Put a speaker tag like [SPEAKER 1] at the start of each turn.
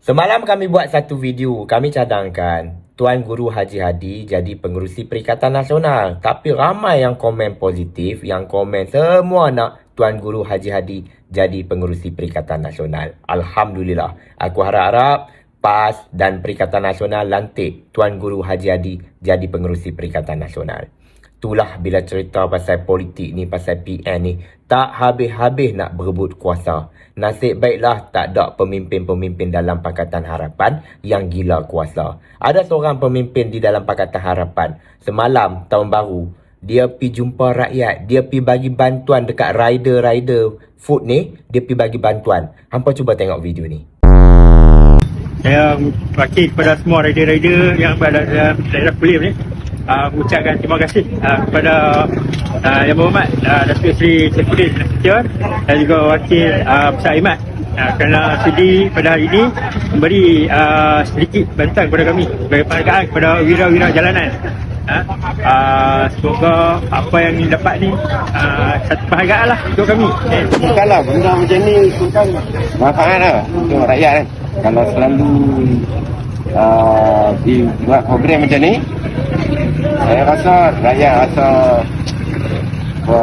[SPEAKER 1] Semalam kami buat satu video. Kami cadangkan Tuan Guru Haji Hadi jadi pengerusi Perikatan Nasional. Tapi ramai yang komen positif, yang komen semua nak Tuan Guru Haji Hadi jadi pengerusi Perikatan Nasional. Alhamdulillah. Aku harap-harap PAS dan Perikatan Nasional lantik Tuan Guru Haji Hadi jadi pengerusi Perikatan Nasional. Itulah bila cerita pasal politik ni, pasal PN ni, tak habis-habis nak berebut kuasa. Nasib baiklah tak ada pemimpin-pemimpin dalam Pakatan Harapan yang gila kuasa. Ada seorang pemimpin di dalam Pakatan Harapan, semalam tahun baru, dia pi jumpa rakyat, dia pi bagi bantuan dekat rider-rider food ni, dia pi bagi bantuan. Hampa cuba tengok video ni.
[SPEAKER 2] Saya wakil kepada semua rider-rider yang berada dalam daerah kulim ni uh, mengucapkan terima kasih uh, kepada uh, Yang Berhormat uh, Datuk Seri Saifuddin Nasution dan juga wakil uh, Besar Imat uh, kerana sudi pada hari ini memberi uh, sedikit bantuan kepada kami sebagai penghargaan kepada wira-wira jalanan. Uh, semoga apa yang didapat ni uh, satu penghargaan lah untuk kami. Eh.
[SPEAKER 3] Kalau benda macam ni kan manfaat lah untuk rakyat kan. Kalau selalu uh, dibuat program macam ni, saya rasa rakyat rasa ha,